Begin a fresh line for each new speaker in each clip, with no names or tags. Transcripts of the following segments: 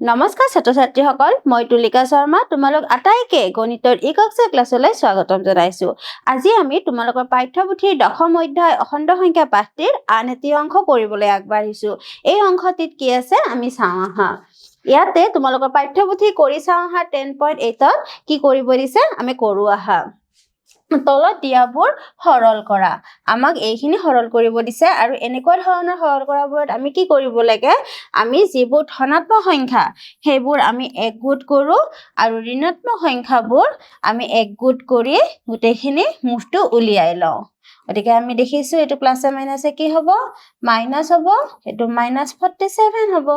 নমস্কাৰ ছাত্ৰ ছাত্ৰীসকল মই তুলিকা শৰ্মা তোমালোক আটাইকে গণিতৰ ই কক্ষা ক্লাছলৈ স্বাগতম জনাইছোঁ। আজি আমি তোমালোকৰ পাঠ্যপুথিৰ দশম অধ্যায় অখণ্ড সংখ্যা পাঠটিৰ আন এটি অংশ কৰিবলৈ আগবাঢ়িছোঁ। এই অংশটিত কি আছে আমি চাওঁ আহা। ইয়াতে তোমালোকৰ পাঠ্যপুথি কৰি চাওঁ আহা টেন পইণ্ট এইটত কি কৰিব দিছে আমি কৰোঁ আহা। তলত দিয়াবোৰ সৰল কৰা। আমাক এইখিনি সৰল কৰিব দিছে আৰু এনেকুৱা ধৰণৰ সৰল কৰাবোৰত আমি কি কৰিব লাগে? আমি যিবোৰ ধনাত্মক সংখ্যা সেইবোৰ আমি একগোট কৰোঁ আৰু ঋণাত্মক সংখ্যাবোৰ আমি একগোট কৰি গোটেইখিনি মুঠটো উলিয়াই লওঁ। গতিকে আমি দেখিছোঁ এইটো প্লাছে মাইনাছে কি হ'ব? মাইনাছ হ'ব এইটো মাইনাছ ফৰ্টি ছেভেন হ'ব।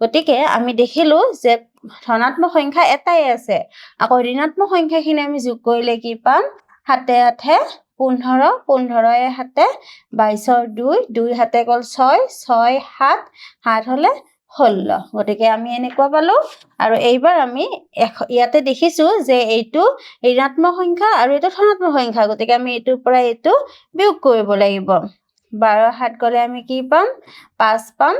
গতিকে আমি দেখিলোঁ যে ধনাত্মক সংখ্যা এটাই আছে। আকৌ ঋণাত্মক সংখ্যাখিনি আমি যোগ কৰিলে কি পাম? সাতে আঠে, পোন্ধৰ, পোন্ধৰয়ে সাতে বাইছৰ দুই দুই সাতে গ'ল ছয় ছয় সাত সাত হ'লে ষোল্ল। গতিকে আমি এনেকুৱা পালোঁ। আৰু এইবাৰ আমি এশ, ইয়াতে দেখিছোঁ যে এইটো ঋণাত্মক সংখ্যা আৰু এইটো ধনাত্মক সংখ্যা। গতিকে আমি এইটোৰ পৰা এইটো বিয়োগ কৰিব লাগিব। বাৰ সাত গ'লে আমি কি পাম? পাঁচ পাম।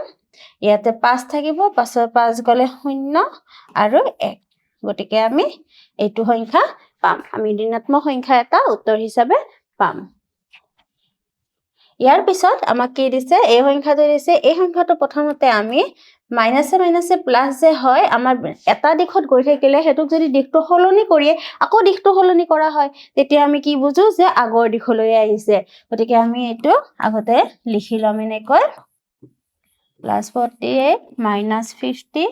ইয়াতে পাঁচ থাকিব, পাঁচৰ পাঁচ গ'লে শূন্য আৰু এক। গতিকে আমি এইটো সংখ্যা পাম। আমি ঋণাত্মক সংখ্যা এটা, উত্তৰ হিচাপে পাম। ইয়াৰ পিছত আমাক কি দিছে? এই সংখ্যাটো দিছে। এই সংখ্যাটো প্ৰথমতে আমি মাইনাছে মাইনাছে প্লাছ যে হয়, আমাৰ এটা দিশত গৈ থাকিলে সেইটোক যদি দিশটো সলনি কৰিয়ে আকৌ দিশটো সলনি কৰা হয়, তেতিয়া আমি কি বুজো যে আগৰ দিশলৈ আহিছে। গতিকে আমি এইটো আগতে লিখি ল'ম এনেকৈ। Plus forty eight minus fifty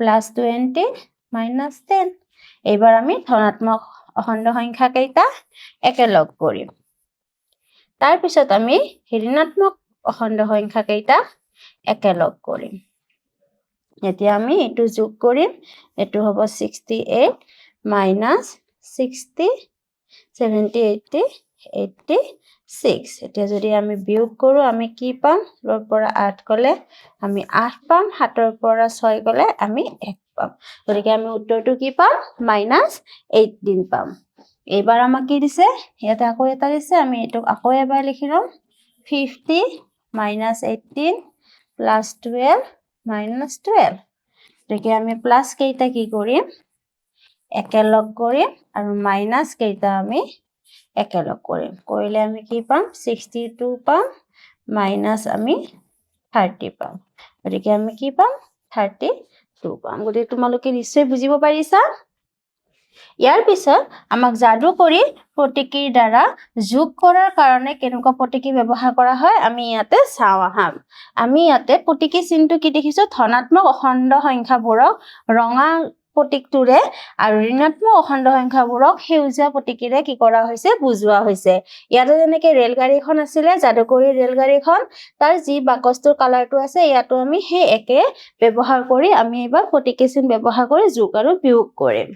plus twenty minus ten এইবাৰ আমি ধনাত্মক অখণ্ড সংখ্যা কেইটা একেলগ কৰিম। তাৰপিছত আমি ঋণাত্মক অখণ্ড সংখ্যা কেইটা একেলগ কৰিম। এতিয়া আমি এইটো যোগ কৰিম। এইটো হ'ব sixty eight minus sixty seventy eighty eighty six এতিয়া যদি আমি বিয়োগ কৰোঁ, আমি কি পাম? লৰ পৰা আঠ গ'লে আমি আঠ পাম। সাতৰ পৰা ছয় গ'লে আমি এক পাম। গতিকে আমি উত্তৰটো কি পাম? মাইনাছ এইটিন পাম। এইবাৰ আমাক কি দিছে? ইয়াতে আকৌ এটা দিছে, আমি এইটোক আকৌ এবাৰ লিখি ল'ম। Fifty minus eighteen plus twelve minus twelve গতিকে আমি প্লাছ কেইটা কি কৰিম? একেলগ কৰিম আৰু মাইনাছ কেইটা আমি একেলগ কৰিম। কৰিলে আমি কি পাম? ছিক্সটি টু পাম মাইনাছ আমি থাৰ্টি পাম। গতিকে আমি কি পাম? থাৰ্টি পাম গতিকে তোমালোকে নিশ্চয় বুজিব পাৰিছা? ইয়াৰ পিছত আমাক যাদু কৰি প্ৰতীকীৰ দ্বাৰা যোগ কৰাৰ কাৰণে কেনেকুৱা প্ৰতীকী ব্যৱহাৰ কৰা হয়, আমি ইয়াতে চাওঁ আহা। আমি ইয়াতে প্ৰতীকী চিনটো কি দেখিছোঁ? ধনাত্মক অখণ্ড সংখ্যাবোৰক ৰঙা প্ৰতীকটোৰে আৰু ঋণাত্মক অখণ্ড সংখ্যাবোৰক সেউজীয়া প্ৰতীকেৰে কি কৰা হৈছে, বুজোৱা হৈছে। ইয়াতে যেনেকে ৰেলগাড়ীখন আছিলে, যাদুকৰী ৰেলগাড়ীখন তাৰ যি বাকচটোৰ কালাৰটো আছে, ইয়াতো আমি সেই একে ব্যৱহাৰ কৰি আমি এইবাৰ প্ৰতীকী চিন ব্যৱহাৰ কৰি যোগ আৰু বিয়োগ কৰিম।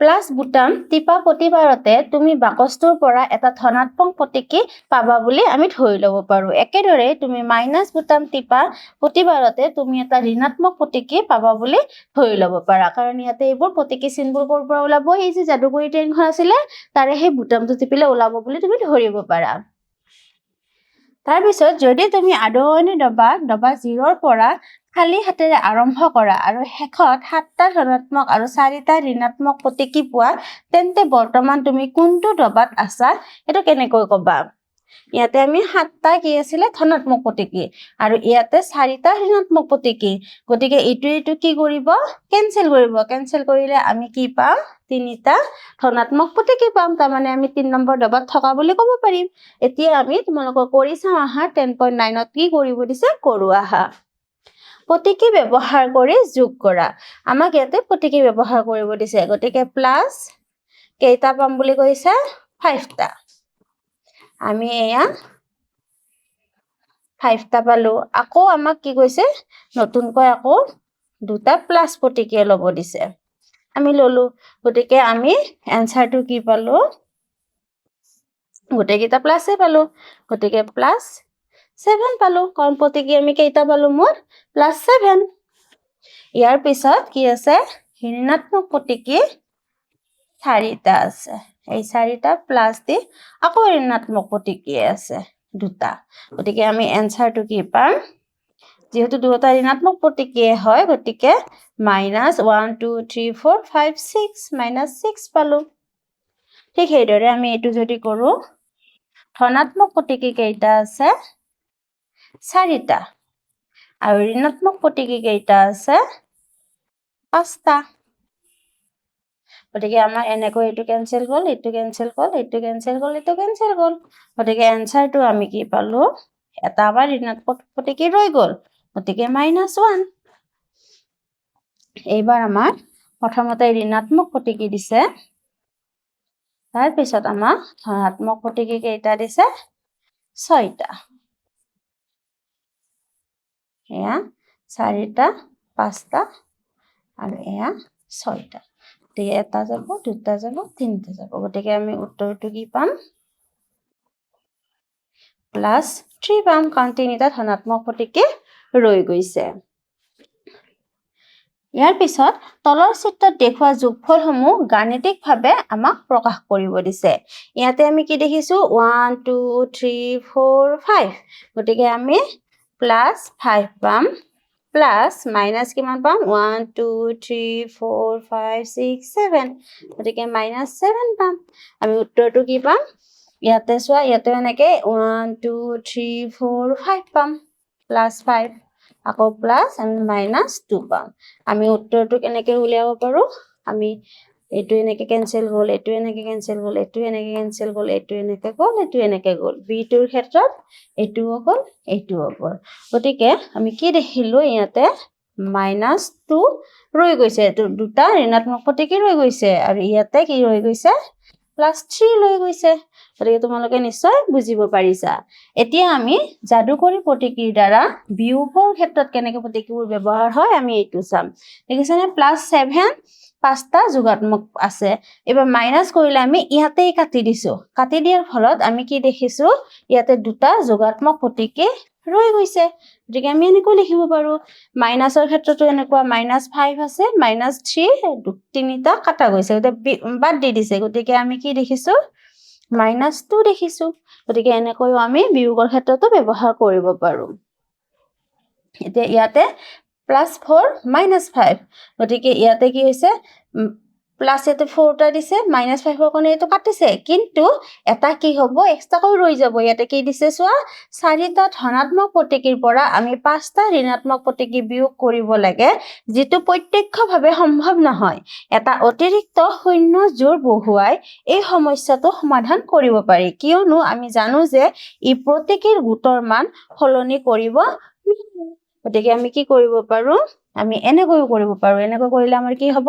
প্লাছ বুটাম টিপা প্ৰতিবাৰতে তুমি বাকচটোৰ পৰা এটা ধনাত্মক প্ৰতীকী পাবা বুলি আমি ধৰি ল'ব পাৰোঁ। একেদৰে তুমি মাইনাছ বুটাম টিপা প্ৰতিবাৰতে তুমি এটা ঋণাত্মক প্ৰতীকী পাবা বুলি ধৰি ল'ব পাৰা। কাৰণ ইয়াতে এইবোৰ প্ৰতীকী চিনবোৰ ক'ৰ পৰা ওলাব? এই যে যাদুকৰী ট্ৰেইনখন আছিলে, তাৰে সেই বুটামটো টিপিলে ওলাব বুলি তুমি ধৰিব পাৰা। তাৰপিছত যদি তুমি আদৰণি দবা দবা জিৰৰ পৰা খালী হাতেৰে আৰম্ভ কৰা আৰু শেষত সাতটা ধনাত্মক আৰু চাৰিটা ঋণাত্মক প্ৰতীকী পোৱা তেন্তে বৰ্তমান তুমি কোনটো দবাত আছা সেইটো কেনেকৈ ক'বা? ইয়াতে আমি সাতটা কি আছিলে? ধনাত্মক প্ৰতীকী আৰু ইয়াতে চাৰিটা ঋণাত্মক প্ৰতীকী গতিকে ইটো ইটো কি কৰিব? কেঞ্চেল কৰিব। কেঞ্চেল কৰিলে আমি কি পাম? তিনিটা ধনাত্মক প্ৰতীকী পাম। তাৰমানে আমি তিনি নম্বৰ দবাত থকা বুলি ক'ব পাৰিম। এতিয়া আমি তোমালোকক কৰি চাওঁ আহা। টেন পইণ্ট নাইনত কি কৰিব দিছে? কৰোঁ আহা। প্ৰতীকী ব্যৱহাৰ কৰি যোগ কৰা। আমাক ইয়াতে প্ৰতীকী ব্যৱহাৰ কৰিব দিছে। গতিকে প্লাছ কেইটা পাম বুলি কৈছে? ফাইভটা আমি এয়া ফাইভটা পালোঁ। আকৌ আমাক কি কৈছে? নতুনকৈ আকৌ দুটা প্লাছ প্ৰতীকীয়ে ল'ব দিছে। আমি ল'লোঁ। গতিকে আমি এনচাৰটো কি পালোঁ? গোটেইকেইটা প্লাছে পালোঁ। গতিকে প্লাছ ছেভেন পালোঁ। কাৰণ প্ৰতীকী আমি কেইটা পালোঁ মোৰ? প্লাছ ছেভেন ইয়াৰ পিছত কি আছে? ঋণাত্মক প্ৰতীকী চাৰিটা আছে। এই চাৰিটা প্লাছ দি আকৌ ঋণাত্মক প্ৰতীকী আছে দুটা। গতিকে আমি এনচাৰটো কি পাম? যিহেতু দুয়োটা ঋণাত্মক প্ৰতীকীয়ে হয়, গতিকে minus one two three four five six minus six পালোঁ। ঠিক সেইদৰে আমি এইটো যদি কৰোঁ, ধনাত্মক প্ৰতীকী কেইটা আছে? চাৰিটা। আৰু ঋণাত্মক প্ৰতীকী কেইটা আছে পাঁচটা। গতিকে আমাৰ এনেকৈ এইটো কেঞ্চেল গ'ল এইটো কেঞ্চেল গ'ল এইটো কেঞ্চেল গ'ল এইটো কেঞ্চেল গ'ল গতিকে এনচাৰটো আমি কি পালোঁ, এটা আমাৰ ঋণাত্মক প্ৰতীকী ৰৈ গ'ল, গতিকে মাইনাছ ওৱান এইবাৰ আমাৰ প্ৰথমতে ঋণাত্মক প্ৰতীকী দিছে, তাৰপিছত আমাক ধনাত্মক প্ৰতীকী কেইটা দিছে, ছয়টা। এয়া চাৰিটা পাঁচটা আৰু এয়া ছয়টা। গতিকে এটা যাব দুটা যাব তিনিটা যাব। গতিকে আমি উত্তৰটো কি পাম? প্লাছ থ্ৰী পাম কাৰণ তিনিটা ধনাত্মক প্ৰতীকে ৰৈ গৈছে। ইয়াৰ পিছত তলৰ চিত্ৰত দেখুওৱা যোগফলসমূহ গাণিতিকভাৱে আমাক প্ৰকাশ কৰিব দিছে। ইয়াতে আমি কি দেখিছোঁ? One two three four five গতিকে আমি প্লাছ ফাইভ পাম প্লাছ মাইনাছ কিমান পাম? One two three four five six seven গতিকে মাইনাছ ছেভেন পাম। আমি উত্তৰটো কি পাম? ইয়াতে চোৱা ইয়াতে এনেকৈ one two three four five পাম। প্লাছ ফাইভ আকৌ প্লাছ আমি মাইনাছ টু পাম। আমি উত্তৰটো কেনেকৈ উলিয়াব পাৰোঁ? আমি এইটো এনেকৈ কেঞ্চেল হ'ল এইটো এনেকৈ কেঞ্চেল হ'ল এইটো এনেকৈ কেঞ্চেল হ'ল এইটো এনেকৈ গ'ল এইটো এনেকৈ গ'ল। বিটোৰ ক্ষেত্ৰত এইটোও গ'ল এইটোও গ'ল। গতিকে আমি কি দেখিলোঁ, ইয়াতে মাইনাছ টু ৰৈ গৈছে। দুটা ঋণাত্মক প্ৰতীকী ৰৈ গৈছে। আৰু ইয়াতে কি ৰৈ গৈছে? প্লাছ থ্ৰী লৈ গৈছে। গতিকে তোমালোকে নিশ্চয় বুজিব পাৰিছা। এতিয়া আমি যাদুকৰী প্ৰতীকীৰ দ্বাৰা বিয়োগৰ ক্ষেত্ৰত কেনেকৈ প্ৰতীকীবোৰ ব্যৱহাৰ হয় আমি এইটো চাম। দেখিছেনে? প্লাছ ছেভেন পাঁচটা যোগাত্মক আছে। এইবাৰ মাইনাছ কৰিলে আমি ইয়াতেই কাটি দিছোঁ। কাটি দিয়াৰ ফলত আমি কি দেখিছোঁ? ইয়াতে দুটা যোগাত্মক প্ৰতীকী ৰৈ গৈছে। গতিকে আমি এনেকৈ লিখিব পাৰোঁ মাইনাছৰ ক্ষেত্ৰতো এনেকুৱা মাইনাছ ফাইভ আছে মাইনাছ থ্ৰী তিনিটা কটা গৈছে। গতিকে বাদ দি দিছে। গতিকে আমি কি দেখিছোঁ? মাইনাছ টু দেখিছোঁ। গতিকে এনেকৈও আমি বিয়োগৰ ক্ষেত্ৰতো ব্যৱহাৰ কৰিব পাৰোঁ। এতিয়া ইয়াতে প্লাছ ফ'ৰ মাইনাছ ফাইভ গতিকে ইয়াতে কি হৈছে? প্লাছ ইয়াতে ফ'ৰটা দিছে মাইনাছ ফাইভৰ কাৰণে এইটো কাটিছে। কিন্তু এটা কি হ'ব এক্সট্ৰাকৈ ৰৈ যাব। ইয়াতে কি দিছে চোৱা, চাৰিটা ধনাত্মক প্ৰতীকীৰ পৰা আমি পাঁচটা ঋণাত্মক প্ৰতীকী বিয়োগ কৰিব লাগে, যিটো প্ৰত্যক্ষভাৱে সম্ভৱ নহয়। এটা অতিৰিক্ত শূন্য জোৰ বহুৱাই এই সমস্যাটো সমাধান কৰিব পাৰি। কিয়নো আমি জানো যে ই প্ৰতীকীৰ গোটৰ মান সলনি কৰিব গতিকে আমি কি কৰিব পাৰোঁ, আমি এনেকৈও কৰিব পাৰোঁ। এনেকৈ কৰিলে আমাৰ কি হ'ব?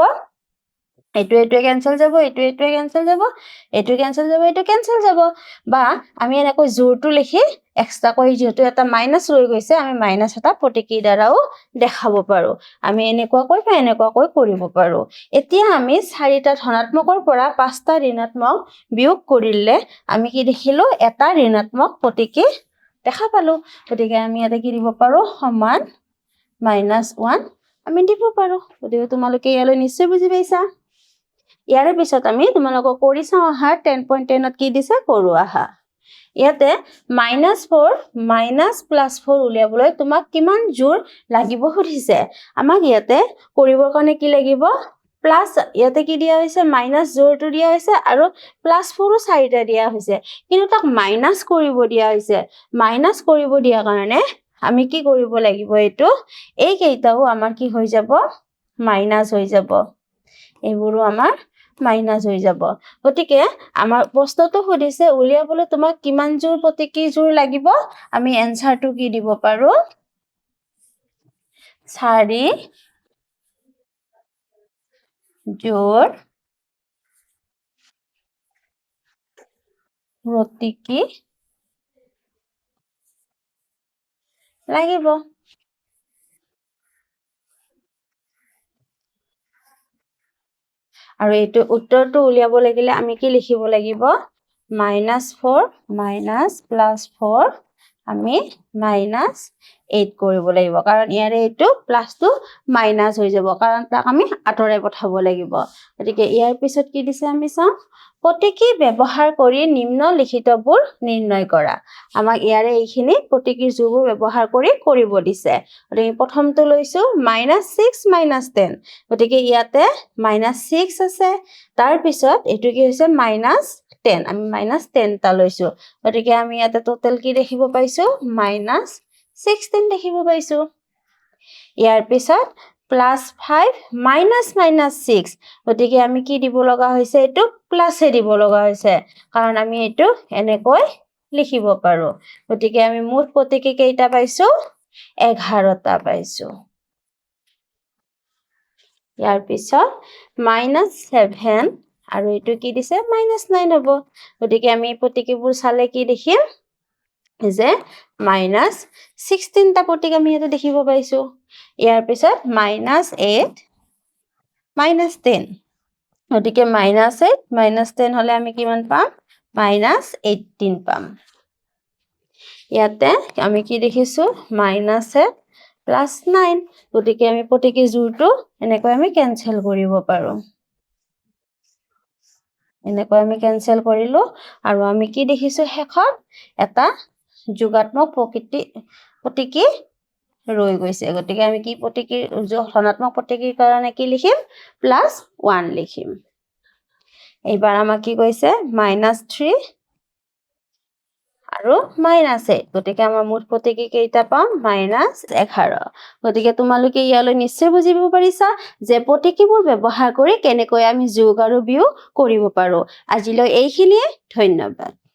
এইটো এইটোৱে কেঞ্চেল যাব এইটো এইটোৱে কেঞ্চেল যাব এইটো কেঞ্চেল যাব এইটো কেঞ্চেল যাব। বা আমি এনেকৈ জোৰটো লিখি এক্সট্ৰাকৈ যিহেতু এটা মাইনাছ ৰৈ গৈছে আমি মাইনাছ এটা প্ৰতীকীৰ দ্বাৰাও দেখাব পাৰোঁ। আমি এনেকুৱাকৈ বা এনেকুৱাকৈ কৰিব পাৰোঁ। এতিয়া আমি চাৰিটা ধনাত্মকৰ পৰা পাঁচটা ঋণাত্মক বিয়োগ কৰিলে আমি কি দেখিলোঁ? এটা ঋণাত্মক প্ৰতীকী দেখা পালোঁ। গতিকে আমি ইয়াতে কি দিব পাৰোঁ? সমান মাইনাছ ওৱান আমি দিব পাৰোঁ। গতিকে তোমালোকে ইয়ালৈ নিশ্চয় বুজি পাইছা। ইয়াৰে পিছত আমি তোমালোকক কৰি চাওঁ আহা টেন পইণ্ট টেনত কি দিছে কৰোঁ আহা। ইয়াতে minus four minus plus four উলিয়াবলৈ তোমাক কিমান জোৰ লাগিব সুধিছে। আমাক ইয়াতে কৰিবৰ কাৰণে কি লাগিব? প্লাছ ইয়াতে কি দিয়া হৈছে? মাইনাছ জোৰটো দিয়া হৈছে আৰু প্লাছ ফ'ৰো চাৰিটা দিয়া হৈছে। কিন্তু তাক মাইনাছ কৰিব দিয়া হৈছে। মাইনাছ কৰিব দিয়াৰ কাৰণে আমি কি কৰিব লাগিব এইটো? এইকেইটাও আমাৰ কি হৈ যাব? মাইনাছ হৈ যাব। এইবোৰো আমাৰ মাইনাছ হৈ যাব। গতিকে আমাৰ প্ৰশ্নটো সুধিছে, উলিয়াবলৈ তোমাক কিমান জোৰ প্ৰতীকী জোৰ লাগিব? আমি এনচাৰটো কি দিব পাৰোঁ? চাৰি জোৰ প্ৰতীকী লাগিব? আৰু এইটো উত্তৰটো উলিয়াব লাগিলে আমি কি লিখিব লাগিব? Minus four minus plus four আমি মাইনাছ এইট কৰিব লাগিব। কাৰণ ইয়াৰে এইটো প্লাছটো মাইনাছ হৈ যাব। কাৰণ তাক আমি আঁতৰাই পঠাব লাগিব। গতিকে ইয়াৰ পিছত কি দিছে আমি চাওঁ। প্ৰতীকী ব্যৱহাৰ কৰি নিম্নলিখিতবোৰ নিৰ্ণয় কৰা। আমাক ইয়াৰে এইখিনি প্ৰতীকী যোগবোৰ ব্যৱহাৰ কৰি কৰিব দিছে। গতিকে প্ৰথমটো লৈছোঁ মাইনাছ ছিক্স মাইনাছ টেন গতিকে ইয়াতে মাইনাছ ছিক্স আছে। তাৰপিছত এইটো কি হৈছে? মাইনাছ টেন আমি মাইনাছ টেনটা লৈছোঁ। গতিকে আমি ইয়াতে টোটেল কি দেখিব পাইছোঁ? মাইনাছ ছিক্সটিন দেখিব পাইছোঁ। ইয়াৰ পিছত plus five minus minus six গতিকে আমি কি দিব লগা হৈছে? এইটো প্লাছে দিব লগা হৈছে। কাৰণ আমি এইটো এনেকৈ লিখিব পাৰোঁ। গতিকে আমি মুঠ প্ৰতীকী কেইটা পাইছোঁ? এঘাৰটা পাইছোঁ। ইয়াৰ পিছত মাইনাছ ছেভেন আৰু এইটো কি দিছে? মাইনাছ নাইন হ'ব। গতিকে আমি প্ৰতীকীবোৰ চালে কি দেখিম? যে মাইনাছ ছিক্সটিনটা প্ৰতীক আমি ইয়াতে দেখিব পাইছোঁ। ইয়াৰ পিছত মাইনাছ এইট মাইনাছ টেন গতিকে মাইনাছ এইট মাইনাছ টেন হ'লে আমি কিমান পাম? মাইনাছ এইটিন পাম। ইয়াতে আমি কি দেখিছোঁ? মাইনাছ এইট প্লাছ নাইন গতিকে আমি প্ৰতীকী জোৰটো এনেকৈ আমি কেঞ্চেল কৰিব পাৰোঁ। এনেকৈ আমি কেঞ্চেল কৰিলোঁ আৰু আমি কি দেখিছোঁ শেষত এটা যোগাত্মক প্ৰকৃতি প্ৰতীকী ৰৈ গৈছে। গতিকে আমি কি প্ৰতীকীৰ ধনাত্মক প্ৰতীকীৰ কাৰণে কি লিখিম? প্লাছ ওৱান লিখিম। এইবাৰ আমাক কি কৈছে? মাইনাছ থ্ৰী আৰু মাইনাছ এইট গতিকে আমাৰ মুঠ প্ৰতীকী কেইটা পাম মাইনাছ এঘাৰ। গতিকে তোমালোকে ইয়ালৈ নিশ্চয় বুজিব পাৰিছা যে প্ৰতীকীবোৰ ব্যৱহাৰ কৰি কেনেকৈ আমি যোগ আৰু বিয়োগ কৰিব পাৰোঁ। আজিলৈ এইখিনিয়ে, ধন্যবাদ।